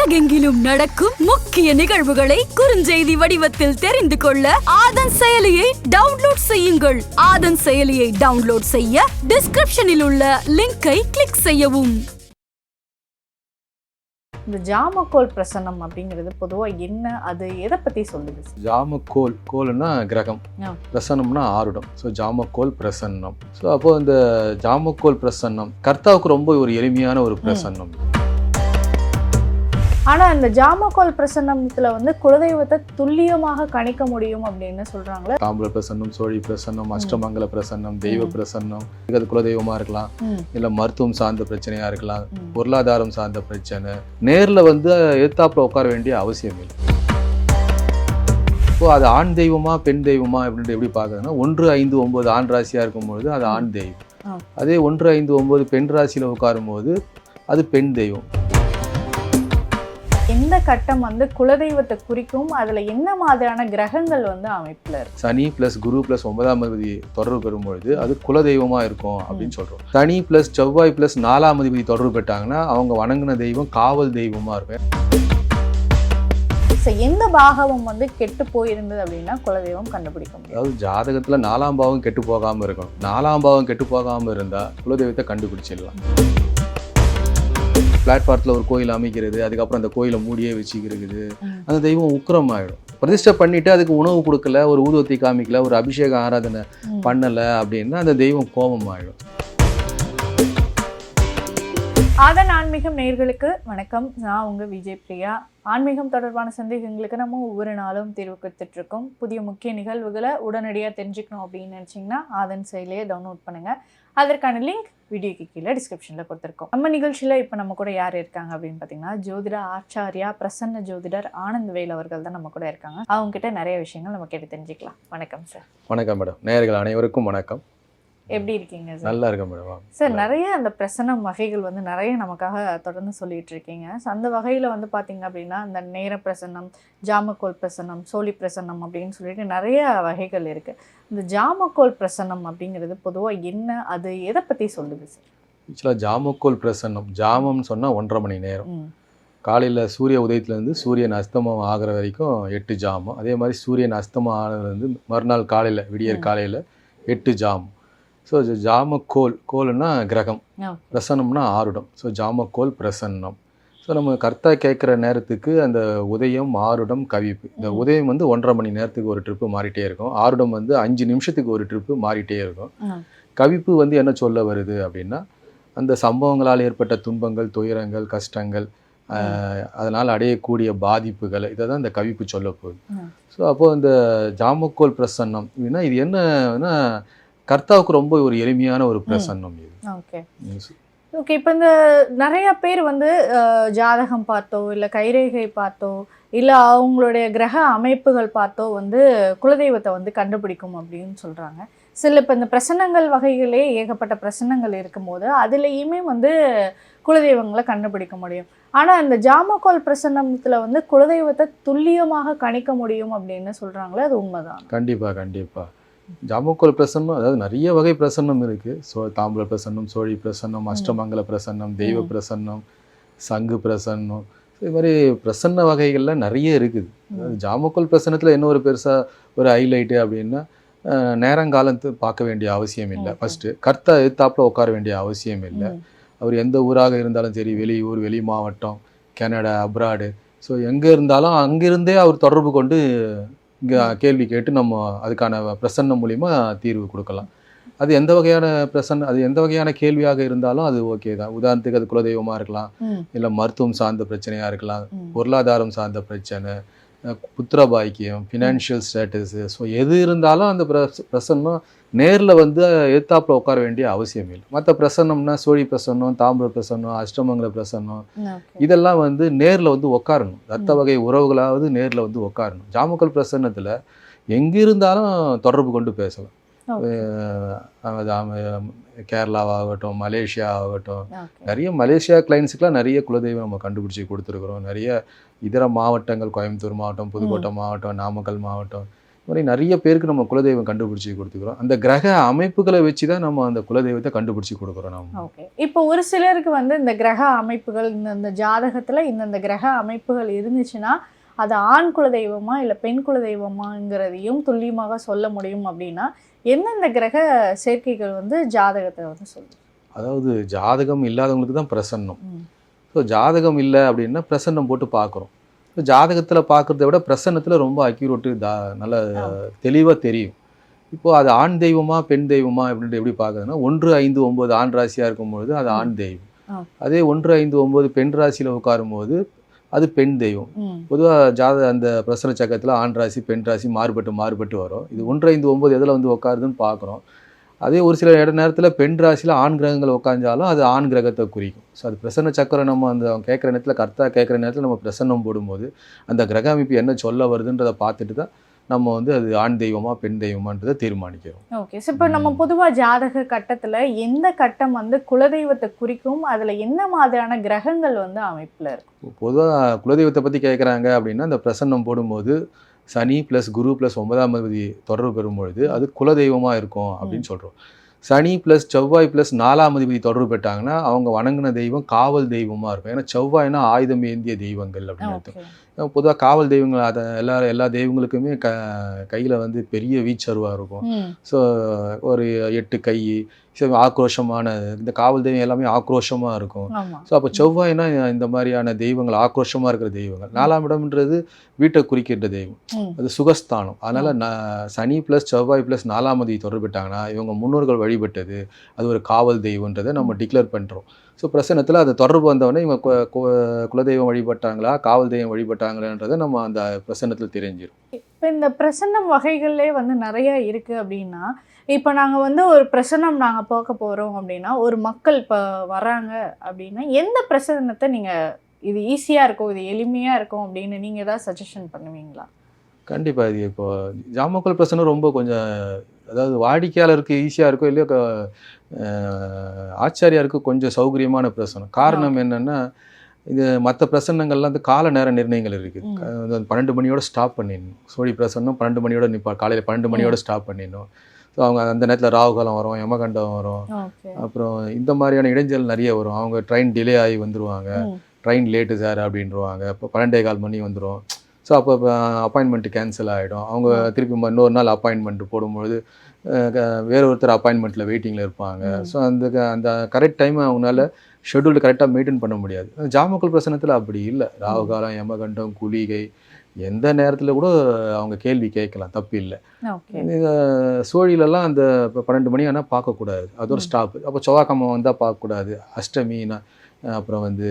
உலகெங்கிலும் நடக்கும் முக்கிய நிகழ்வுகளை குறுஞ்செய்தி வடிவத்தில் தெரிந்து கொள்ள ஆதன் செயலியை டவுன்லோட் செய்யுங்கள். ஆதன் செயலியை டவுன்லோட் செய்ய டிஸ்கிரிப்ஷனில் உள்ள லிங்கை கிளிக் செய்யவும். இந்த ஜாமக்கோல் பிரசன்னம் அப்படிங்கிறது பொதுவாக என்ன அது எதை பற்றி சொல்லுது? ஜாமக்கோல் கோல்னா கிரகம். பிரசன்னம்னா ஆருடம். ஸோ ஜாமக்கோல் பிரசன்னம். ஸோ அப்போ இந்த ஜாமக்கோல் பிரசன்னம் கர்த்தாவுக்கு ரொம்ப ஒரு எளிமையான ஒரு பிரசன்னம். ஆனா இந்த ஜாமக்கோல் பிரசன்னத்துல வந்து குலதெய்வத்தை துல்லியமாக கணிக்க முடியும் அப்படின்னு சொல்றாங்களே. தாம்பூல பிரசன்னம் சோழி பிரசன்னம் அஷ்டமங்கல பிரசன்னம் தெய்வ. பிரசன்னம் அது குலதெய்வமா இருக்கலாம். இல்லை மருத்துவம் சார்ந்த பிரச்சனையா இருக்கலாம். பொருளாதாரம் சார்ந்த பிரச்சனை. நேர்ல வந்து எதிர்த்தாப்புல உட்கார வேண்டிய அவசியம் இல்லை. இப்போ அது ஆண் தெய்வமா பெண் தெய்வமா அப்படின்ட்டு எப்படி பார்க்குறதுன்னா ஒன்று ஐந்து ஒன்பது ஆண் ராசியா இருக்கும்பொழுது அது ஆண் தெய்வம். அதே ஒன்று ஐந்து ஒன்பது பெண் ராசியில உட்காரும்போது அது பெண் தெய்வம். எந்த கட்டம் வந்து குலதெய்வத்தை குறிக்கும்? அதுல என்ன மாதிரியான கிரகங்கள் வந்து அமைப்புல இருக்கு? சனி பிளஸ் குரு பிளஸ் ஒன்பதாம் அதிபதி தொடர்பு பெறும்பொழுது அது குலதெய்வமா இருக்கும் அப்படின்னு சொல்றோம். சனி பிளஸ் செவ்வாய் பிளஸ் நாலாம் அதிபதி தொடர்பு பெற்றாங்கன்னா அவங்க வணங்கின தெய்வம் காவல் தெய்வமா இருக்கும். So, எந்த பாகவம் வந்து கெட்டு போயிருந்தது அப்படின்னா குலதெய்வம் கண்டுபிடிக்க முடியும் அதாவது ஜாதகத்துல நாலாம் பாவம் கெட்டு போகாம இருக்கணும். நாலாம் பாவம் கெட்டு போகாம இருந்தா குலதெய்வத்தை கண்டுபிடிச்சிடலாம். பிளாட்ஃபாரத்தில் ஒரு கோயில் அமைக்கிறது அதுக்கப்புறம் அந்த கோயிலை மூடியே வச்சுக்கிறது. அந்த தெய்வம் உக்கிரம் ஆயிடும் பிரதிஷ்டை பண்ணிட்டு அதுக்கு உணவு கொடுக்கல ஒரு ஊதுவத்தி காமிக்கல ஒரு அபிஷேக ஆராதனை. பண்ணல அப்படின்னா அந்த தெய்வம் கோபம் ஆயிடும் ஆதன் ஆன்மீகம் நேயர்களுக்கு வணக்கம். நான் உங்க விஜய் பிரியா. ஆன்மீகம் தொடர்பான சந்தேகங்களுக்கு நம்ம ஒவ்வொரு நாளும் தீர்வு கொடுத்துட்டு இருக்கோம் புதிய முக்கிய நிகழ்வுகளை உடனடியாக தெரிஞ்சுக்கணும் அப்படின்னு நினச்சிங்கன்னா ஆதன் செயலியை டவுன்லோட் பண்ணுங்க. அதற்கான லிங்க் வீடியோக்கு கீழே டிஸ்கிரிப்ஷனில் கொடுத்துருக்கோம். நம்ம நிகழ்ச்சியில் இப்போ நம்ம கூட யார் இருக்காங்க அப்படின்னு பார்த்தீங்கன்னா ஜோதிட ஆச்சாரியா பிரசன்ன ஜோதிடர் ஆனந்த் வேல் அவர்கள் தான் நம்ம கூட இருக்காங்க. அவங்க கிட்ட நிறைய விஷயங்கள் நம்ம கேட்டு தெரிஞ்சுக்கலாம். வணக்கம் சார் வணக்கம் மேடம் நேயர்கள் அனைவருக்கும் வணக்கம். எப்படி இருக்கீங்க சார் நல்லா இருக்கேன் மேடம் சார் நிறைய அந்த பிரசனம் வகைகள் வந்து நிறைய நமக்காக தொடர்ந்து சொல்லிட்டு இருக்கீங்க. ஸோ அந்த வகையில் வந்து பார்த்தீங்க அப்படின்னா இந்த நேர பிரசன்னம் ஜாமக்கோல் பிரசன்னம் சோழி பிரசன்னம் அப்படின்னு சொல்லிட்டு நிறைய வகைகள் இருக்கு. இந்த ஜாமக்கோல் பிரசன்னம் அப்படிங்கிறது பொதுவாக என்ன அது எதை பற்றி சொல்லுது சார் ஆக்சுவலாக ஜாமக்கோல் பிரசன்னம் ஜாமம்னு சொன்னால் ஒன்றரை மணி நேரம். காலையில் சூரிய உதயத்துலேருந்து சூரியன் அஸ்தமம் ஆகிற வரைக்கும் எட்டு ஜாமம். அதே மாதிரி சூரியன் அஸ்தமம் ஆனதுலேருந்து மறுநாள் காலையில் விடியற். காலையில் எட்டு ஜாம் ஸோ ஜாமக்கோல் கோல்னா கிரகம் ஆ. பிரசன்னம்னா ஆருடம் ஸோ ஜாமக்கோல் பிரசன்னம் ஸோ நம்ம கர்த்தா கேட்குற நேரத்துக்கு அந்த உதயம் ஆருடம் கவிப்பு இந்த. உதயம் வந்து ஒன்றரை மணி நேரத்துக்கு ஒரு ட்ரிப்பு மாறிட்டே இருக்கும் ஆருடம் வந்து அஞ்சு நிமிஷத்துக்கு ஒரு ட்ரிப்பு மாறிட்டே இருக்கும். கவிப்பு வந்து என்ன சொல்ல வருது அப்படின்னா அந்த சம்பவங்களால் ஏற்பட்ட துன்பங்கள் துயரங்கள் கஷ்டங்கள் அதனால் அடையக்கூடிய பாதிப்புகள் இதை தான் இந்த கவிப்பு சொல்ல போகுது. ஸோ அப்போது இந்த ஜாமக்கோல் பிரசன்னம் அப்படின்னா இது என்னன்னா கர்த்தாவுக்கு ரொம்ப ஒரு எளிமையான ஒரு பிரசன்னம் இது. ஓகே. இப்போ இந்த நிறைய பேர் வந்து ஜாதகம் பார்த்தோ இல்லை கைரேகை பார்த்தோ இல்லை அவங்களுடைய கிரக அமைப்புகள் பார்த்தோ வந்து குலதெய்வத்தை வந்து கண்டுபிடிக்கும் அப்படின்னு சொல்கிறாங்க சில இப்போ இந்த பிரசன்னங்கள் வகைகளே ஏகப்பட்ட பிரசன்னங்கள் இருக்கும்போது அதுலேயுமே வந்து குலதெய்வங்களை கண்டுபிடிக்க முடியும். ஆனால் இந்த ஜாமக்கோல் பிரசன்னத்தில் வந்து குலதெய்வத்தை துல்லியமாக கணிக்க முடியும் அப்படின்னு சொல்கிறாங்களே அது உண்மைதான்? கண்டிப்பாக கண்டிப்பாக ஜாமக்கோல் பிரசன்னம் அதாவது நிறைய வகை பிரசன்னம் இருக்குது ஸோ தாம்பூல பிரசன்னம் சோழி பிரசன்னம் அஷ்டமங்கல பிரசன்னம் தெய்வ. பிரசன்னம் சங்கு பிரசன்னம். இது மாதிரி பிரசன்ன வகைகள்லாம் நிறைய இருக்குது. ஜாமக்கோல் பிரசன்னத்தில் என்ன ஒரு பெருசாக ஒரு ஹைலைட்டு அப்படின்னா நேரங்காலத்து பார்க்க வேண்டிய அவசியம் இல்லை. ஃபஸ்ட்டு கர்த்தா எதிர்த்தாப்புல உட்கார வேண்டிய அவசியம் இல்லை. அவர் எந்த ஊராக இருந்தாலும் சரி வெளியூர் வெளி மாவட்டம் கனடா அப்ராடு. ஸோ எங்கே இருந்தாலும் அங்கிருந்தே அவர் தொடர்பு கொண்டு கேள்வி கேட்டு நம்ம அதுக்கான பிரசன்னம் மூலிமா தீர்வு கொடுக்கலாம் அது எந்த வகையான பிரசன்ன அது எந்த வகையான கேள்வியாக இருந்தாலும் அது ஓகே தான் உதாரணத்துக்கு அது குலதெய்வமாக இருக்கலாம். இல்லை மருத்துவம் சார்ந்த பிரச்சனையாக இருக்கலாம். பொருளாதாரம் சார்ந்த பிரச்சனை புத்திர பாக்கியம் ஃபினான்ஷியல் ஸ்டேட்டஸு ஸோ எது இருந்தாலும் அந்த பிரச பிரசன்னம் நேரில் வந்து எதிர்த்தாப்புல உட்கார வேண்டிய அவசியம் இல்லை. மற்ற பிரசன்னம்னா சோழி பிரசன்னம் தாம்பர பிரசன்னம் அஷ்டமங்கல பிரசன்னம். இதெல்லாம் வந்து நேரில் வந்து உட்காரணும் ரத்த வகை உறவுகளாவது நேரில் வந்து உட்காரணும் ஜாமக்கல் பிரசன்னத்தில் எங்கே இருந்தாலும் தொடர்பு கொண்டு பேசலாம். கேரளாவாகட்டும் மலேசியா ஆகட்டும் நிறைய மலேசியா கிளைண்ட்ஸுக்குலாம் நிறைய குலதெய்வம் நம்ம கண்டுபிடிச்சி கொடுத்துருக்குறோம். நிறைய இதர மாவட்டங்கள் கோயம்புத்தூர் மாவட்டம் புதுக்கோட்டை மாவட்டம் நாமக்கல் மாவட்டம். மாதிரி நிறைய பேருக்கு நம்ம குலதெய்வம் கண்டுபிடிச்சி கொடுத்துக்கிறோம். அந்த கிரக அமைப்புகளை வச்சு தான் நம்ம அந்த குலதெய்வத்தை கண்டுபிடிச்சி கொடுக்குறோம் நம்ம ஓகே. இப்போ ஒரு சிலருக்கு வந்து இந்த கிரக அமைப்புகள் இந்த இந்த ஜாதகத்துல இந்தந்த கிரக அமைப்புகள் இருந்துச்சுன்னா அது ஆண் குல தெய்வமா இல்லை பெண் குல தெய்வமாங்கிறதையும் துல்லியமாக சொல்ல முடியும் அப்படின்னா எந்தெந்த கிரக சேர்க்கைகள் வந்து ஜாதகத்தை வந்து சொல்லுது? அதாவது ஜாதகம் இல்லாதவங்களுக்கு தான் பிரசன்னம். ஸோ ஜாதகம் இல்லை அப்படின்னா பிரசன்னம் போட்டு பார்க்குறோம். ஜாதகத்தில் பார்க்குறத விட பிரசன்னத்தில் ரொம்ப அக்யூரேட்டு தா நல்ல தெளிவாக தெரியும். இப்போது அது ஆண் தெய்வமா பெண் தெய்வமா அப்படின்ட்டு எப்படி பார்க்குறதுன்னா ஒன்று ஐந்து ஒம்பது ஆண் ராசியாக இருக்கும்பொழுது அது ஆண் தெய்வம். அதே ஒன்று ஐந்து ஒம்பது பெண் ராசியில் உட்காரும்போது அது பெண் தெய்வம். பொதுவாக ஜாத அந்த பிரசன சக்கரத்தில் ஆண் ராசி பெண் ராசி மாறுபட்டு மாறுபட்டு வரும். இது ஒன்று ஐந்து ஒம்பது எதில் வந்து உட்காருதுன்னு பார்க்குறோம் அதே ஒரு சில இட நேரத்தில் பெண் ராசியில் ஆண் கிரகங்கள் உட்காந்தாலும் அது ஆண் கிரகத்தை குறிக்கும். ஸோ அது பிரசன்ன சக்கரம் நம்ம அந்த கேட்குற நேரத்தில் கர்த்தா கேட்குற நேரத்தில் நம்ம பிரசன்னம் போடும்போது அந்த கிரக அமைப்பு என்ன சொல்ல வருதுன்றதை பார்த்துட்டு தான் நம்ம வந்து அது ஆண் தெய்வமா பெண் தெய்வமான்றதை தீர்மானிக்கிறோம். ஓகே ஸோ இப்போ நம்ம பொதுவாக ஜாதக கட்டத்தில் எந்த கட்டம் வந்து குலதெய்வத்தை குறிக்கும் அதில் என்ன மாதிரியான கிரகங்கள் வந்து அமைப்பில் இருக்கும் பொதுவாக குலதெய்வத்தை பற்றி கேட்குறாங்க அப்படின்னா அந்த பிரசன்னம் போடும்போது சனி ப்ளஸ் குரு ப்ளஸ் ஒன்பதாம் அதிபதி தொடர்பு பெறும்பொழுது அது குலதெய்வமாக இருக்கும் அப்படின்னு சொல்கிறோம் சனி ப்ளஸ் செவ்வாய் ப்ளஸ் நாலாம் அதிபதி தொடர்பு பெற்றாங்கன்னா அவங்க வணங்கின தெய்வம் காவல் தெய்வமாக இருக்கும். ஏன்னா செவ்வாய்னா ஆயுதம் ஏந்திய தெய்வங்கள் அப்படின்னு பொதுவாக காவல் தெய்வங்கள் அதை எல்லா எல்லா தெய்வங்களுக்குமே க கையில் வந்து பெரிய வீச்சருவாக இருக்கும். ஸோ ஒரு எட்டு கை ஆக்ரோஷமான இந்த காவல் தெய்வம் எல்லாமே ஆக்ரோஷமாக இருக்கும். ஸோ அப்போ செவ்வாய்னா இந்த மாதிரியான தெய்வங்கள் ஆக்ரோஷமாக இருக்கிற தெய்வங்கள். நாலாம் இடம்ன்றது வீட்டை குறிக்கின்ற தெய்வம். அது சுகஸ்தானம். அதனால் ந சனி ப்ளஸ் செவ்வாய் ப்ளஸ் நாலாம் அதிபதி தொடர்புட்டாங்கன்னா இவங்க முன்னோர்கள் வழிபட்டது அது ஒரு காவல் தெய்வன்றதை நம்ம டிக்ளேர் பண்ணுறோம் ஸோ பிரசனத்தில் அது தொடர்பு வந்தவொடனே இவங்க குலதெய்வம் வழிபட்டாங்களா காவல் தெய்வம் வழிபட்டாங்களான்றதை நம்ம அந்த பிரசனத்தில் தெரிஞ்சிடும் இப்போ இந்த பிரசன்னம் வகைகள்லே வந்து நிறைய இருக்குது அப்படின்னா இப்போ நாங்கள் வந்து ஒரு பிரசன்னம் நாங்கள் பார்க்க போகிறோம் அப்படின்னா ஒரு மக்கள் இப்போ வராங்க அப்படின்னா எந்த பிரசன்னத்தை நீங்கள் இது ஈஸியாக இருக்கும் இது எளிமையாக இருக்கும் அப்படின்னு நீங்கள் ஏதாவது சஜஷன் பண்ணுவீங்களா? கண்டிப்பாக இது இப்போ ஜாமக்கல் பிரச்சனை ரொம்ப கொஞ்சம் அதாவது வாடிக்கையாளருக்கு ஈஸியாக இருக்கும் இல்லையோ ஆச்சாரியாருக்கு கொஞ்சம் சௌகரியமான பிரசனம். காரணம் என்னன்னா இது மற்ற பிரசன்னங்கள்லாம் வந்து கால நேர நிர்ணயங்கள் இருக்குது பன்னெண்டு மணியோட ஸ்டாப் பண்ணிடணும். சோழி பிரசன்னம் பன்னெண்டு மணியோட நிப்பா காலையில் பன்னெண்டு மணியோட ஸ்டாப் பண்ணிடணும். ஸோ அவங்க அந்த நேரத்தில் ராகுகாலம் வரும் யமகண்டம் வரும். அப்புறம் இந்த மாதிரியான இடைஞ்சல் நிறைய வரும். அவங்க ட்ரெயின் டிலே ஆகி வந்துருவாங்க. ட்ரெயின் லேட்டு சார் அப்படின்றவாங்க இப்போ பன்னெண்டே கால் மணி வந்துடும் ஸோ அப்போ அப்பாயின்மெண்ட்டு கேன்சல் ஆகிடும் அவங்க திருப்பி இன்னொரு நாள் அப்பாயின்மெண்ட் போடும்பொழுது வேற ஒருத்தர் அப்பாயின்மெண்ட்டில் வெயிட்டிங்கில் இருப்பாங்க. ஸோ அந்த அந்த கரெக்ட் டைம் அவங்களால ஷெட்யூல்டு கரெக்டாக மெயின்டைன் பண்ண முடியாது. ஜாமக்கல் பிரசனத்தில் அப்படி இல்லை. ராகுகாலம் யமகண்டம் குளிகை எந்த நேரத்தில் கூட அவங்க கேள்வி கேட்கலாம். தப்பு இல்லை. சோழிலெல்லாம் அந்த இப்போ பன்னெண்டு மணி ஆனால் பார்க்கக்கூடாது. அது ஒரு ம். ஸ்டாப் அப்போ செவ்வாய்க்கிழமை வந்தால் பார்க்கக்கூடாது. அஷ்டமினா அப்புறம் வந்து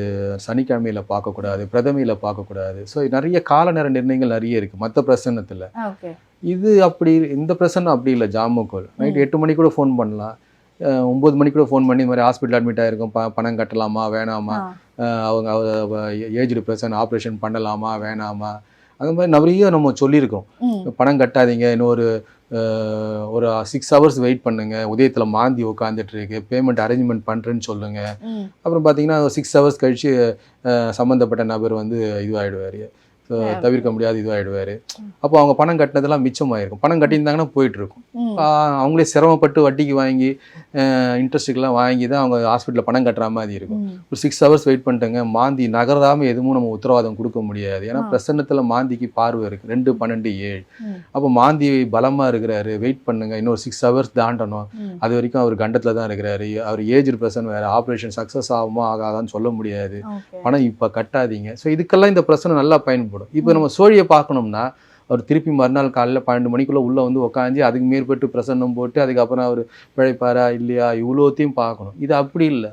சனிக்கிழமையில் பார்க்கக்கூடாது பிரதமையில் பார்க்கக்கூடாது. ஸோ நிறைய கால நேர நிர்ணயங்கள் நிறைய இருக்குது மற்ற பிரசன்னத்தில். இது அப்படி இந்த பிரசன்னம் அப்படி இல்லை ஜாமுக்கோல் நைட். எட்டு மணிக்கு கூட ஃபோன் பண்ணலாம். அஹ் ஒன்பது மணிக்கு கூட ஃபோன் பண்ணி இந்த மாதிரி ஹாஸ்பிட்டல் அட்மிட் ஆகிருக்கும் ப பணம் கட்டலாமா வேணாமா? அவங்க ஏஜ்டு பர்சன் ஆப்ரேஷன் பண்ணலாமா வேணாமா? அந்த மாதிரி நிறைய நம்ம சொல்லியிருக்கோம் பணம் கட்டாதீங்க இன்னொரு ஒரு சிக்ஸ் ஹவர்ஸ் வெயிட் பண்ணுங்க உதயத்தில் மாந்தி உட்காந்துட்டு இருக்கு பேமெண்ட் அரேஞ்ச்மெண்ட் பண்ணுறேன்னு சொல்லுங்க அப்புறம் பார்த்தீங்கன்னா சிக்ஸ் ஹவர்ஸ் கழிச்சு சம்மந்தப்பட்ட நபர் வந்து இதுவாகிடுவார். தவிர்க்க முடியாது இதுவாகிடுவார். அப்போ அவங்க பணம் கட்டினதெல்லாம் மிச்சமாயிருக்கும். பணம் கட்டியிருந்தாங்கன்னா போயிட்டு இருக்கும் ம். ஆஹ், அவங்களே சிரமப்பட்டு வட்டிக்கு வாங்கி இன்ட்ரெஸ்ட்டுக்கெல்லாம் வாங்கி தான் அவங்க ஹாஸ்பிட்டலில் பணம் கட்டுற மாதிரி இருக்கும். ஒரு சிக்ஸ் ஹவர்ஸ் வெயிட் பண்ணிட்டேங்க. மாந்தி நகராம எதுவும் நம்ம உத்தரவாதம் கொடுக்க முடியாது. ஏன்னா. பிரசன்னத்தில் மாந்திக்கு பார்வை இருக்கு. ரெண்டு பன்னெண்டு ஏழு. அப்போ மாந்தி பலமா இருக்கிறாரு. வெயிட் பண்ணுங்க. இன்னொரு சிக்ஸ் ஹவர்ஸ் தாண்டணும். அது வரைக்கும் அவர் கண்டத்தில் தான் இருக்கிறாரு. அவர் ஏஜ் பர்சன் வேற. ஆப்ரேஷன் சக்ஸஸ் ஆகுமா ஆகாதான்னு சொல்ல முடியாது. பணம் இப்போ கட்டாதீங்க. ஸோ இதுக்கெல்லாம் இந்த பிரச்சனை நல்லா பயன்படும். இப்போ நம்ம சோழியை பார்க்கணும்னா அவர் திருப்பி மறுநாள் காலையில் பன்னெண்டு மணிக்குள்ளே உள்ளே வந்து உட்காந்து அதுக்கு மேற்பட்டு பிரசன்னம் போட்டு அதுக்கப்புறம் அவர் பிழைப்பாரா இல்லையா இவ்வளோத்தையும் பார்க்கணும். இது அப்படி இல்லை.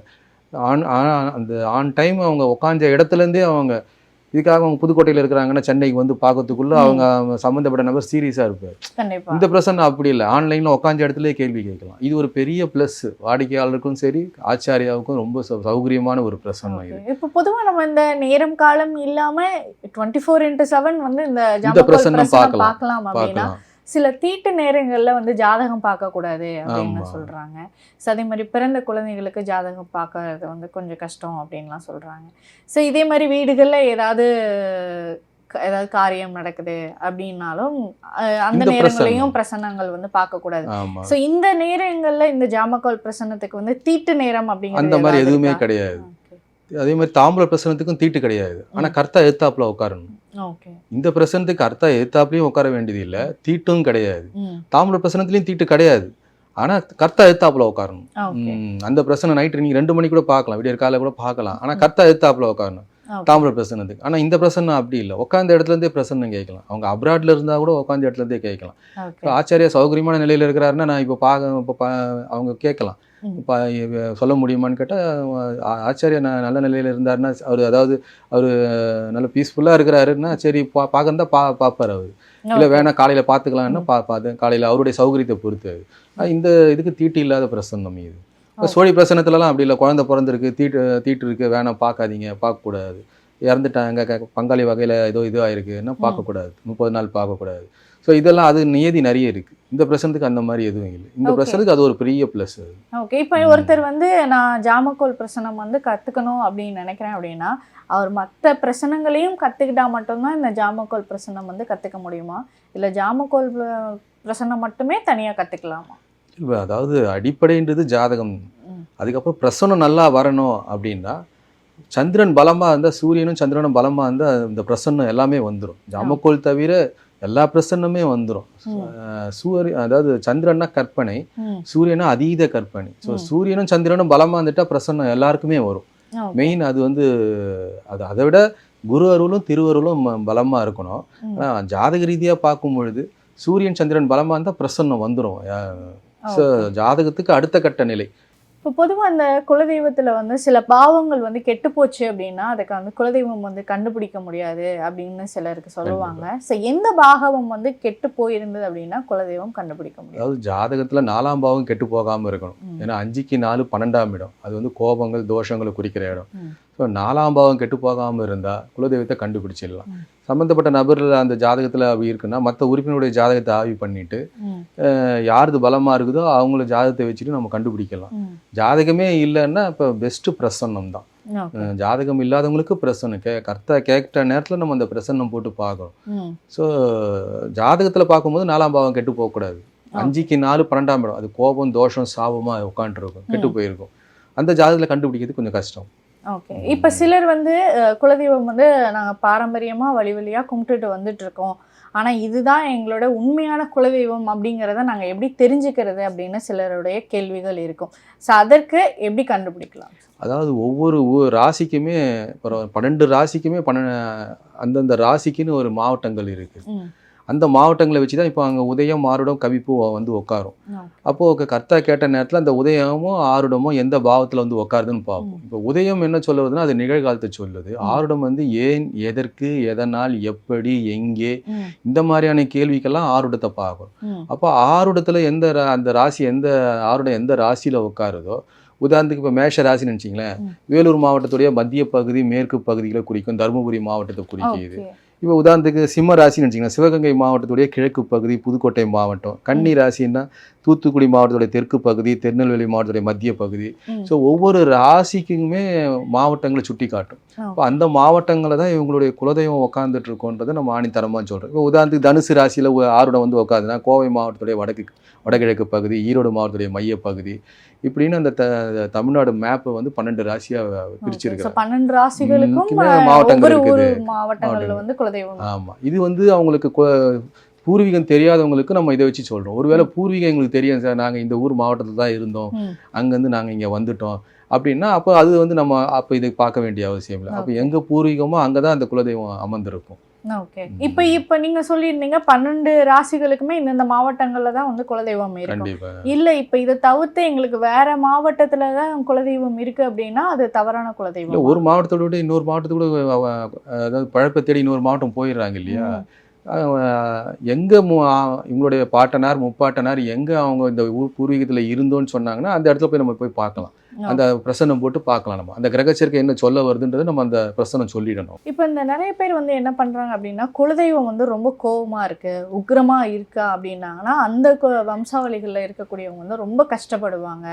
ஆன் ஆன் அந்த ஆன் டைம் அவங்க உட்காந்த இடத்துலேருந்தே அவங்க இதுக்காக அவங்க புதுக்கோட்டையில் இருக்கிறாங்கன்னா சென்னைக்கு வந்து பார்க்கறதுக்குள்ள. அவங்க சம்மந்தப்பட்ட நபர் சீரியஸாக இருப்பார். இந்த பிரச்சனை அப்படி இல்லை. ஆன்லைனில் உட்காந்த இடத்துல கேள்வி கேட்கலாம். இது ஒரு பெரிய ப்ளஸ் வாடிக்கையாளருக்கும் சரி ஆச்சாரியாவுக்கும் ரொம்ப சௌகரியமான ஒரு பிரச்சனை இது. இப்போ பொதுவா நம்ம இந்த நேரம் காலம் இல்லாம டுவெண்ட்டி ஃபோர் இன்ட்டு செவன் வந்து இந்த பிரசன்னம் பிரசன்னம் பார்க்கலாம். பார்க்கலாம். சில தீட்டு நேரங்கள்ல வந்து ஜாதகம் பார்க்க கூடாது அப்படின்னு ஆமா. சொல்றாங்க ஸோ அதே மாதிரி பிறந்த குழந்தைகளுக்கு ஜாதகம் பார்க்கறது வந்து கொஞ்சம் கஷ்டம் அப்படின்லாம் சொல்றாங்க ஸோ இதே மாதிரி வீடுகளில் ஏதாவது ஏதாவது காரியம் நடக்குது அப்படின்னாலும் அந்த நேரங்களையும். பிரசன்னங்கள் வந்து பார்க்க கூடாது ஆமா சோ இந்த நேரங்கள்ல இந்த ஜாமக்கோல் பிரசன்னத்துக்கு வந்து தீட்டு நேரம் அப்படிங்கிறது அந்த மாதிரி எதுவுமே? கிடையாது. அதே மாதிரி தாம்பூல பிரசனத்துக்கும் தீட்டு கிடையாது. ஆனா கர்த்தா எத்தாப்புல உட்காரணும் இந்த பிரசனத்துக்கு அர்த்தா எத்தாப்புலயும் உட்கார வேண்டியது இல்ல. தீட்டும் கிடையாது. தாம்பூல பிரசனத்துலயும் தீட்டு கிடையாது. ஆனா கர்த்தா எத்தாப்புல உட்காரணும் அந்த பிரச்சனை நைட்டு நீங்க ரெண்டு மணி கூட பார்க்கலாம். விடியற் காலையில கூட பார்க்கலாம். ஆனா கர்த்தா எத்தாப்புல உட்காரணும். தாம்பூல பிரசனத்துக்கு. ஆனா இந்த பிரசனை அப்படி இல்லை. உட்காந்த இடத்துல இருந்தே பிரசன்னம் கேட்கலாம். அவங்க அப்ராட்ல இருந்தா கூட உட்காந்த இடத்துல இருந்தே கேட்கலாம் ஆச்சாரியா சௌகரியமான நிலையில இருக்கிறாருன்னா நான் இப்போ பார்க்க இப்போ அவங்க கேட்கலாம். இப்போ சொல்ல முடியுமான்னு கேட்டால் ஆச்சாரியா நல்ல நிலையில இருந்தாருன்னா அவர் அதாவது அவர் நல்ல பீஸ்ஃபுல்லாக இருக்கிறாருன்னா சரி பா பார்க்கறதா பா பார்ப்பார் அவர். இல்லை வேணா காலையில் பார்த்துக்கலாம்னா பா பார்த்து காலையில் அவருடைய சௌகரியத்தை பொறுத்து அது. இந்த இதுக்கு தீட்டு இல்லாத பிரசன்னம் இது. இப்போ சோழி பிரசனத்துலலாம் அப்படி இல்லை. குழந்தை பிறந்திருக்கு தீட்டு தீட்டு இருக்கு வேணாம் பார்க்காதீங்க பார்க்கக்கூடாது இறந்துட்டாங்க பங்காளி வகையில் ஏதோ இது ஆயிருக்குன்னா பார்க்கக்கூடாது முப்பது நாள் பார்க்கக்கூடாது ஸோ இதெல்லாம் அது நியதி நிறைய இருக்கு. இந்த பிரசனத்துக்கு அந்த மாதிரி எதுவும் இல்லை. இந்த. பிரசனத்துக்கு அது ஒரு பெரிய ப்ளஸ் அது. ஓகே இப்போ ஒருத்தர் வந்து நான் ஜாமக்கோல் பிரசனம் வந்து கத்துக்கணும் அப்படின்னு நினைக்கிறேன் அப்படின்னா அவர் மற்ற பிரசனங்களையும் கத்துக்கிட்டா மட்டும்தான் இந்த ஜாமக்கோல் பிரசனம் வந்து கத்துக்க முடியுமா? இல்ல ஜாமக்கோல் பிர- பிரசனம் மட்டுமே தனியா கத்துக்கலாமா? இல்ல, அதாவது அடிப்படைன்றது ஜாதகம். அதுக்கப்புறம் பிரசனம் நல்லா வரணும் அப்படின்னா சந்திரன் பலமா இருந்தா சூரியனும் சந்திரனும் பலமா இருந்தா இந்த பிரசன்னம் எல்லாமே வந்துடும் ஜாமக்கோல் தவிர எல்லா பிரசன்னமே வந்துடும். சூரிய அதாவது சந்திரன்னா கற்பனை. சூரியனா அதீத கற்பனை ஸோ. சூரியனும் சந்திரனும் பலமா இருந்துட்டா பிரசன்னம் எல்லாருக்குமே வரும். மெயின் அது வந்து அது அதை விட குரு அருளும் திருவருளும் ம- பலமா இருக்கணும் ம். ஆனா ஜாதக ரீதியா பார்க்கும் பொழுது சூரியன் சந்திரன் பலமா இருந்தா பிரசன்னம் வந்துடும் ஜாதகத்துக்கு அடுத்த கட்ட நிலை இப்போ பொதுவாக அந்த குலதெய்வத்துல வந்து சில பாவங்கள் வந்து கெட்டு போச்சு அப்படின்னா அதுக்கு வந்து குலதெய்வம் வந்து கண்டுபிடிக்க முடியாது அப்படின்னு சிலருக்கு சொல்லுவாங்க. ஸோ எந்த பாகவம் வந்து கெட்டு போயிருந்தது அப்படின்னா குலதெய்வம் கண்டுபிடிக்க முடியாது. அதாவது ஜாதகத்துல நாலாம் பாவம் கெட்டு போகாம இருக்கணும். ஏன்னா அஞ்சுக்கு நாலு பன்னெண்டாம் இடம். அது வந்து கோபங்கள் தோஷங்களை குறிக்கிற இடம். ஸோ நாலாம் பாவம் கெட்டு போகாம இருந்தா குலதெய்வத்தை கண்டுபிடிச்சிடலாம். ம். சம்பந்தப்பட்ட நபர்ல அந்த ஜாதகத்துல அப்படி இருக்குன்னா மற்ற உறுப்பினருடைய ஜாதகத்தை ஆய்வு பண்ணிட்டு யாருது பலமா இருக்குதோ அவங்கள ஜாதகத்தை வச்சுட்டு நம்ம கண்டுபிடிக்கலாம். ஜாதகமே இல்லைன்னா இப்போ பெஸ்ட் பிரசன்னம் தான். ஜாதகம் இல்லாதவங்களுக்கு பிரசன்னம். கே கர்த்தா கேட்ட நேரத்துல நம்ம அந்த பிரசன்னம் போட்டு பார்க்கணும். ம். ஸோ ஜாதகத்துல பார்க்கும்போது நாலாம் பாவம் கெட்டு போகக்கூடாது. அஞ்சுக்கு நாலு பன்னெண்டாம் இடம். அது கோபம் தோஷம் சாபமா உட்காந்துருக்கும் கெட்டு போயிருக்கும். அந்த ஜாதகத்துல கண்டுபிடிக்கிறது கொஞ்சம் கஷ்டம். ஓகே. இப்போ சிலர் வந்து குலதெய்வம் வந்து நாங்க பாரம்பரியமா வழி வழியா கும்பிட்டுட்டு வந்துட்டு இருக்கோம் ஆனா இதுதான் எங்களோட உண்மையான குலதெய்வம் அப்படிங்கிறத நாங்க எப்படி தெரிஞ்சுக்கிறது அப்படின்னு சிலருடைய கேள்விகள் இருக்கும். ஸோ அதற்கு எப்படி கண்டுபிடிக்கலாம்? அதாவது ஒவ்வொரு ராசிக்குமே பன்னெண்டு ராசிக்குமே பன்ன அந்தந்த ராசிக்குன்னு ஒரு மாவட்டங்கள் இருக்கு. ம். அந்த மாவட்டங்களை வச்சு தான் இப்போ அங்கே உதயம் ஆருடம் கவிப்பு வந்து உட்காரும். அப்போது கர்த்தா கேட்ட நேரத்தில் அந்த உதயமும் ஆருடமும் எந்த பாவத்தில் வந்து உட்காருதுன்னு பார்ப்போம் இப்போ உதயம் என்ன சொல்லுவதுன்னா அது நிகழ்காலத்தை சொல்லுது ஆருடம் வந்து ஏன் எதற்கு எதனால் எப்படி எங்கே. இந்த மாதிரியான கேள்விக்கெல்லாம் ஆருடத்தை பார்க்கணும். அப்போ ஆருடத்துல எந்த அந்த ராசி எந்த ஆருடம் எந்த ராசியில உட்காருதோ உதாரணத்துக்கு இப்போ மேஷ ராசின்னு நினச்சிங்களேன். வேலூர் மாவட்டத்துடைய மத்திய பகுதி மேற்கு பகுதிகளை குறிக்கும் தருமபுரி மாவட்டத்தை குறிக்குது. இப்போ உதாரணத்துக்கு சிம்ம ராசின்னு வச்சிங்கன்னா சிவகங்கை மாவட்டத்துடைய கிழக்கு பகுதி புதுக்கோட்டை மாவட்டம். கன்னி ராசின்னா தூத்துக்குடி மாவட்டத்துடைய தெற்கு பகுதி திருநெல்வேலி மாவட்டத்துடைய மத்திய பகுதி. ஸோ ஒவ்வொரு ராசிக்குமே மாவட்டங்களை சுட்டி காட்டும். இப்போ அந்த மாவட்டங்களை தான் இவங்களுடைய குலதெய்வம் உட்காந்துட்டு இருக்கோன்றதை நம்ம ஆணித்தரமாக சொல்கிறோம் இப்போ உதாரணத்துக்கு தனுசு ராசியில் ஆருடம் வந்து உட்காந்துன்னா கோவை மாவட்டத்துடைய வடக்கு வடகிழக்கு பகுதி ஈரோடு மாவட்டத்துடைய மைய பகுதி இப்படின்னு அந்த த- தமிழ்நாடு மேப்பை வந்து பன்னெண்டு ராசியாக பிரிச்சிருக்கிறாங்க பன்னெண்டு ராசிகளுக்கும் மாவட்டங்கள் இருக்குது. மாவட்டங்கள். வந்து குலதெய்வம் ஆமாம் இது வந்து அவங்களுக்கு பூர்வீகம் தெரியாதவங்களுக்கு நம்ம இதை வச்சு சொல்கிறோம் ஒருவேளை பூர்வீகம் எங்களுக்கு தெரியும் சார். நாங்கள் இந்த ஊர் மாவட்டத்தில் தான் இருந்தோம். அங்கேருந்து நாங்கள் இங்கே வந்துட்டோம். அப்படின்னா அப்போ அது வந்து நம்ம அப்போ இதை பார்க்க வேண்டிய அவசியம் இல்லை. அப்போ. எங்கே பூர்வீகமோ அங்கே தான் அந்த குலதெய்வம் அமர்ந்திருக்கும். ஓகே. இப்போ இப்போ நீங்க சொல்லியிருந்தீங்க பன்னெண்டு ராசிகளுக்குமே இந்தந்த மாவட்டங்கள்ல தான் வந்து குலதெய்வம் கண்டிப்பாக இல்ல இப்ப இதை தவிர்த்து எங்களுக்கு வேற மாவட்டத்துல தான் குலதெய்வம் இருக்கு அப்படின்னா அது தவறான குலதெய்வம்? ஒரு மாவட்டத்தோட விட இன்னொரு அவ- அதாவது பழப்பை தேடி இன்னொரு மாவட்டம் போயிடுறாங்க இல்லையா? எங்கே மு- இவங்களுடைய பாட்டனார் முப்பாட்டனார் எங்கே அவங்க இந்த ஊர் பூர்வீகத்தில் இருந்தோன்னு சொன்னாங்கன்னா அந்த இடத்துல போய் நம்ம போய் பார்க்கலாம். அந்த பிரசன்னம் போட்டு பார்க்கலாம் நம்ம. அந்த கிரக சேர்க்கை என்ன சொல்ல வருதுன்றதை நம்ம அந்த பிரசனம் சொல்லிடணும். இப்போ இந்த நிறைய பேர் வந்து என்ன பண்றாங்க அப்படின்னா குலதெய்வம் வந்து ரொம்ப கோவமா இருக்கு உக்கிரமா இருக்கா அப்படின்னாங்கன்னா அந்த வம்சாவளிகள்ல இருக்கக்கூடியவங்க வந்து ரொம்ப கஷ்டப்படுவாங்க.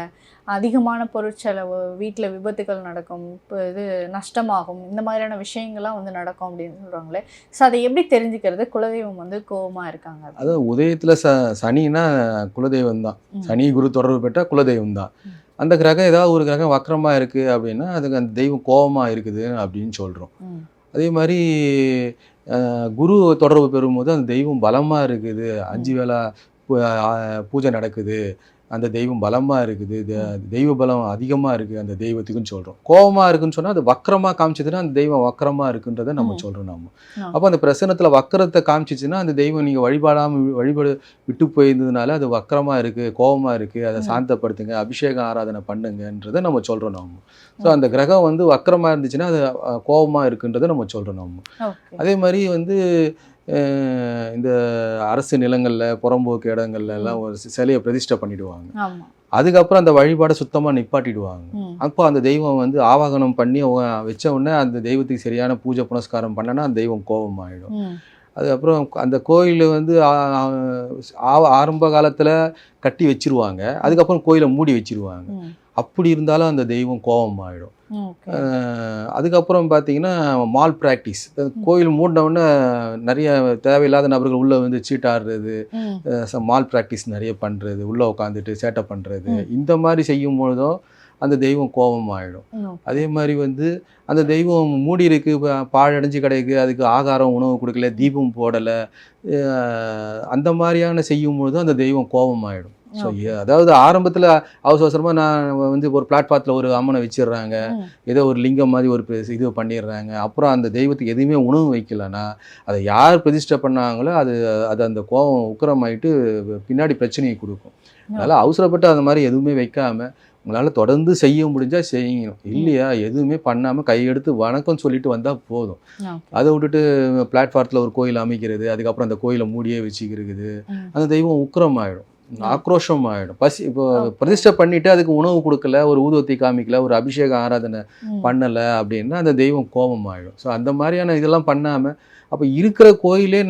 அதிகமான பொருட்செலவு வீட்டில் விபத்துகள் நடக்கும் இப்போ இது நஷ்டமாகும் இந்த மாதிரியான விஷயங்கள்லாம் வந்து நடக்கும் அப்படின்னு சொல்றாங்களே. ஸோ அதை எப்படி தெரிஞ்சுக்கிறது? குலதெய்வம் வந்து கோவமா இருக்காங்க? அதாவது உதயத்துல ச சனின்னா குலதெய்வம் தான். சனி குரு தொடர்பு பெற்ற குலதெய்வம் தான். அந்த கிரகம் ஏதாவது ஒரு கிரகம் வக்கரமா இருக்கு அப்படின்னா அதுக்கு அந்த தெய்வம் கோபமா இருக்குது அப்படின்னு சொல்றோம். ம். அதே மாதிரி அஹ், குரு தொடர்பு பெறும்போது அந்த தெய்வம் பலமா இருக்குது. அஞ்சு வேளை பூஜை நடக்குது. அந்த தெய்வம் பலமா இருக்குது தெய்வ பலம் அதிகமா இருக்கு அந்த தெய்வத்துக்குன்னு சொல்றோம். கோபமா இருக்குன்னு சொன்னா அது வக்கரமா காமிச்சதுன்னா அந்த தெய்வம் வக்கரமா இருக்குன்றதை நம்ம ம். சொல்றோம் நம்ம. அப்போ அந்த பிரசனத்துல வக்கரத்தை காமிச்சிச்சுன்னா அந்த தெய்வம் நீங்க வழிபாடாம வி- வழிபாடு விட்டு போயிருந்ததுனால அது வக்கரமா இருக்கு கோபமா இருக்கு அதை. சாந்தப்படுத்துங்க அபிஷேக ஆராதனை பண்ணுங்கன்றதை நம்ம சொல்றோம் நம்ம ஸோ அந்த கிரகம் வந்து வக்கரமா இருந்துச்சுன்னா அது அஹ், கோபமா இருக்குன்றதை நம்ம சொல்றோம் நம்ம அதே மாதிரி வந்து இந்த அரசு நிலங்கள்ல புறம்போக்கு இடங்கள்ல எல்லாம் ஒரு சிலையை பிரதிஷ்டை பண்ணிடுவாங்க. ஆமா. அதுக்கப்புறம் அந்த வழிபாடை சுத்தமா நிப்பாட்டிடுவாங்க. அப்போ அந்த தெய்வம் வந்து ஆவாகனம் பண்ணி வச்ச உடனே அந்த தெய்வத்துக்கு சரியான பூஜை புனஸ்காரம் பண்ணனா அந்த தெய்வம் கோபம் ஆயிடும் ம். அதுக்கப்புறம் அந்த கோயில் வந்து ஆரம்ப காலத்துல கட்டி வச்சிருவாங்க. அதுக்கப்புறம் கோயிலை மூடி வச்சிருவாங்க. அப்படி இருந்தாலும் அந்த தெய்வம் கோபம் அஹ் அதுக்கப்புறம் பார்த்தீங்கன்னா மால் ப்ராக்டிஸ் கோயில் மூடின உடனே நிறைய தேவையில்லாத நபர்கள் உள்ளே வந்து சீட்டாடுறது ம். மால் ப்ராக்டிஸ் நிறைய பண்ணுறது உள்ளே உட்காந்துட்டு சேட்டை பண்ணுறது. இந்த மாதிரி செய்யும் பொழுதும் அந்த தெய்வம் கோபம் ஆயிடும் ம். அதே மாதிரி வந்து அந்த தெய்வம் மூடி இருக்கு பாழடைஞ்சு கிடக்கு அதுக்கு ஆகாரம் உணவு கொடுக்கல தீபம் போடலை அந்த மாதிரியான செய்யும் பொழுதும் அந்த தெய்வம் கோபம் ஆயிடும் ஸோ. அதாவது ஆரம்பத்தில் அவசர அவசரமாக நான் வந்து ஒரு பிளாட்பாத்தில் ஒரு அம்மனை வச்சிடுறாங்க. ஏதோ ஒரு லிங்கம் மாதிரி ஒரு இது பண்ணிடுறாங்க அப்புறம் அந்த தெய்வத்துக்கு எதுவுமே உணவு வைக்கலன்னா அதை யார் பிரதிஷ்டை பண்ணாங்களோ அது அது அந்த கோபம் உக்கிரமாயிட்டு பின்னாடி பிரச்சனையை கொடுக்கும் அதனால் அவசரப்பட்டு அந்த மாதிரி எதுவுமே வைக்காம உங்களால் தொடர்ந்து செய்ய முடிஞ்சால் செய்யணும் இல்லையா எதுவுமே பண்ணாமல் கையெடுத்து வணக்கம் சொல்லிட்டு வந்தால் போதும். அதை விட்டுட்டு பிளாட்ஃபாரத்தில் ஒரு கோயில் அமைக்கிறது அதுக்கப்புறம் அந்த கோயிலை மூடியே வச்சுக்கிறது. அந்த தெய்வம் உக்கிரம் ஆயிடும் ஆக்ரோஷம் ஆயிடும் பசி இப்போ. பிரதிஷ்டை பண்ணிட்டு அதுக்கு உணவு கொடுக்கல ஒரு ஊதுவத்தி காமிக்கல ஒரு அபிஷேக ஆராதனை. பண்ணலை அப்படின்னா அந்த தெய்வம் கோபம் ஆயிடும் ஸோ அந்த மாதிரியான இதெல்லாம் பண்ணாமல் அப்போ இருக்கிற கோயிலே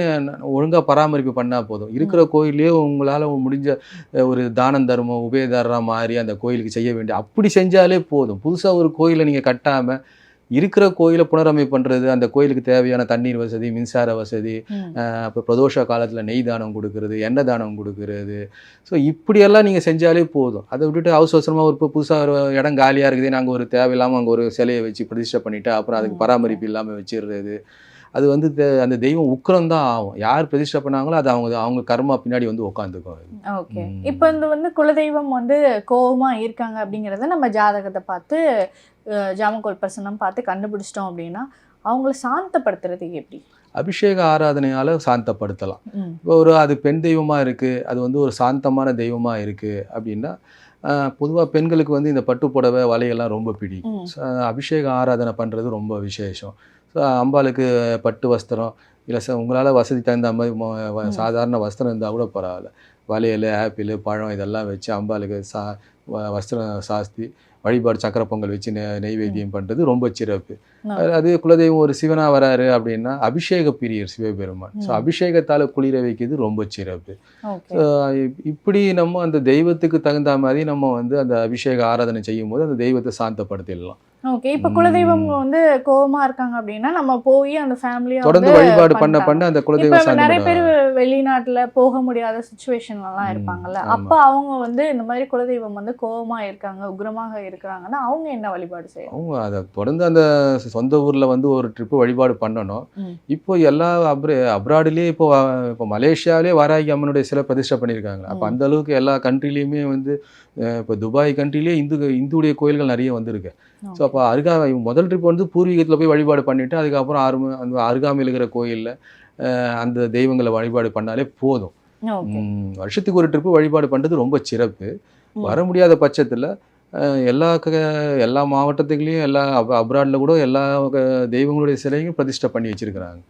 ஒழுங்காக பராமரிப்பு பண்ணால் போதும். இருக்கிற கோயிலே உங்களால் முடிஞ்ச ஒரு தானம் தர்மம் உபயதாரம் மாதிரி அந்த கோயிலுக்கு செய்ய வேண்டிய அப்படி செஞ்சாலே போதும். புதுசாக ஒரு கோயிலை நீங்கள் கட்டாமல் இருக்கிற கோயிலை புனரமைப்பு பண்ணுறது அந்த கோயிலுக்கு தேவையான தண்ணீர் வசதி மின்சார வசதி. இப்போ பிரதோஷ காலத்தில் நெய் தானம் கொடுக்கறது எண்ணெய் தானம் கொடுக்கறது. ஸோ இப்படியெல்லாம் நீங்கள் செஞ்சாலே போதும். அதை விட்டுட்டு அவசர அவசரமாக ஒரு இப்போ புதுசாக ஒரு இடம் காலியாக இருக்குது நாங்கள் ஒரு தேவையில்லாமல் அங்கே ஒரு சிலையை வச்சு பிரதிஷ்டை பண்ணிவிட்டு அப்புறம் அதுக்கு. பராமரிப்பு இல்லாமல் வச்சிடுறது அது வந்து அந்த தெய்வம் உக்கிரம் தான் ஆகும். யார் பிரதிஷ்டை பண்ணாங்களோ அது அவங்க அவங்க கர்மா பின்னாடி வந்து உட்காந்துக்கும் ஓகே. இப்போ இந்த வந்து குலதெய்வம் வந்து கோவமா இருக்காங்க அப்படிங்கிறத நம்ம ஜாதகத்தை பார்த்து ஜாமக்கோல் பிரசனம் பார்த்து கண்டுபிடிச்சிட்டோம் அப்படின்னா அவங்கள சாந்தப்படுத்துறதுக்கு எப்படி? அபிஷேக ஆராதனையால் சாந்தப்படுத்தலாம். இப்போ ஒரு அது பெண் தெய்வமாக இருக்குது அது வந்து ஒரு சாந்தமான தெய்வமாக இருக்குது அப்படின்னா பொதுவாக பெண்களுக்கு வந்து இந்த பட்டு புடவை வலையெல்லாம் ரொம்ப பிடிக்கும். அபிஷேக ஆராதனை பண்ணுறது ரொம்ப விசேஷம். அம்பாளுக்கு பட்டு வஸ்திரம் இல்லை சார் உங்களால் வசதி தகுந்த மாதிரி. சாதாரண வஸ்திரம் இருந்தால் கூட பரவாயில்ல வளையல் ஆப்பிள் பழம் இதெல்லாம் வச்சு அம்பாளுக்கு சா வஸ்திரம் சாஸ்தி வழிபாடு சக்கரை பொங்கல் வச்சு நெ- நெய்வேத்தியம் பண்ணுறது ரொம்ப சிறப்பு. அது- குலதெய்வம் ஒரு சிவனா வராரு அப்படின்னா அபிஷேக பிரியர் சிவபெருமான் ஸோ. அபிஷேகத்தால் குளிர வைக்கிறது ரொம்ப சிறப்பு இப்படி நம்ம அந்த தெய்வத்துக்கு தகுந்த மாதிரி நம்ம வந்து அந்த அபிஷேக ஆராதனை செய்யும் போது அந்த தெய்வத்தை சாந்தப்படுத்திடலாம் ஓகே இப்போ. குலதெய்வம் வந்து கோவமா இருக்காங்க அப்படின்னா நம்ம போய் அந்த ஃபேமிலியா தொடர்ந்து வழிபாடு பண்ண பண்ண அந்த குலதெய்வம் நிறைய பேர் வெளிநாட்டுல போக முடியாத சுச்சுவேஷன்ல எல்லாம் ம், இருப்பாங்கல்ல. அப்ப அவங்க வந்து இந்த மாதிரி குலதெய்வம் வந்து கோவமா இருக்காங்க உக்ரமாக இருக்கிறாங்கன்னா அவங்க என்ன வழிபாடு செய்யணும் அவங்க அதை தொடர்ந்து அந்த சொந்த ஊர்ல வந்து ஒரு ட்ரிப்பு வழிபாடு பண்ணணும். இப்போ எல்லா அப்ரே அப்ராடுலேயே இப்போ இப்போ மலேசியாவிலே வாராகி அம்மனுடைய சிலை பிரதிஷ்டை பண்ணியிருக்காங்க அப்போ. அந்த அளவுக்கு எல்லா கண்ட்ரிலையுமே வந்து இப்போ துபாய் கண்ட்ரிலேயே இந்து இந்துடைய கோயில்கள் நிறைய வந்திருக்கு. ஸோ அப்போ அருகா முதல் ட்ரிப் வந்து பூர்வீகத்தில் போய் வழிபாடு பண்ணிட்டு அதுக்கப்புறம் அரும அந்த அருகாமையில் இருக்கிற கோயிலில் அந்த தெய்வங்களை வழிபாடு பண்ணாலே போதும். வருஷத்துக்கு ஒரு ட்ரிப்பு வழிபாடு பண்ணுறது ரொம்ப சிறப்பு. வர முடியாத பட்சத்தில் எல்லா க எல்லா மாவட்டத்துலேயும் எல்லா அப்ராடில் கூட எல்லா தெய்வங்களுடைய சிலையும் பிரதிஷ்டை பண்ணி வச்சிருக்கிறாங்க.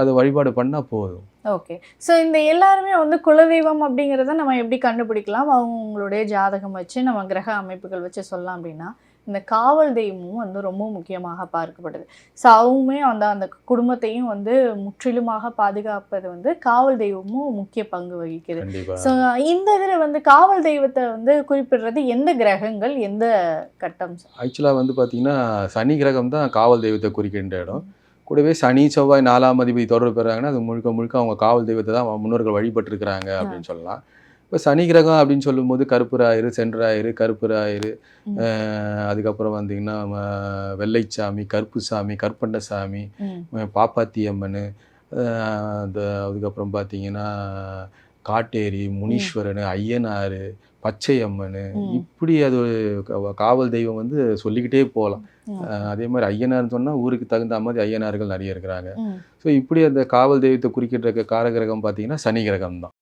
அதை வழிபாடு பண்ணால் போதும். ஓகே. ஸோ இந்த எல்லாருமே வந்து குலதெய்வம் அப்படிங்கிறத நம்ம எப்படி கண்டுபிடிக்கலாம்? அவங்களுடைய ஜாதகம் வச்சு நம்ம கிரக அமைப்புகள் வச்சு சொல்லலாம் அப்படின்னா இந்த காவல் தெய்வமும் வந்து ரொம்ப முக்கியமாக பார்க்கப்படுது. ஸோ அவங்களுமே அந்த அந்த குடும்பத்தையும் வந்து முற்றிலுமாக பாதுகாப்பது வந்து காவல் தெய்வமும் முக்கிய பங்கு வகிக்குது. ஸோ இந்த இதில் வந்து காவல் தெய்வத்தை வந்து குறிப்பிடுறது எந்த கிரகங்கள் எந்த கட்டம்? ஆக்சுவலாக வந்து பார்த்தீங்கன்னா சனி கிரகம் தான் காவல் தெய்வத்தை குறிக்கின்ற இடம். கூடவே சனி செவ்வாய் நாலாம் அதிபதி தொடர்பு பெறாங்கன்னா அது முழுக்க முழுக்க அவங்க காவல் தெய்வத்தை தான் முன்னோர்கள் வழிபட்டிருக்கிறாங்க அப்படின்னு சொல்லலாம். இப்போ சனி கிரகம் அப்படின்னு சொல்லும்போது கருப்புராயிரு சென்றாயிரு கருப்புராயிரு. அதுக்கப்புறம் வந்தீங்கன்னா வெள்ளைச்சாமி கருப்புசாமி கற்பண்டசாமி ம். அஹ் பாப்பாத்தி அம்மன் அஹ் அந்த அதுக்கப்புறம் பார்த்தீங்கன்னா காட்டேரி முனீஸ்வரன் ஐயனார் பச்சை அம்மன். இப்படி அது காவல் தெய்வம் வந்து சொல்லிக்கிட்டே போகலாம். அதே மாதிரி ஐயனார்னு சொன்னால் ஊருக்கு தகுந்த மாதிரி ஐயனார்கள் நிறைய இருக்கிறாங்க. ஸோ இப்படி அந்த காவல் தெய்வத்தை குறிக்கின்ற காரகிரகம் பார்த்தீங்கன்னா சனி கிரகம் தான்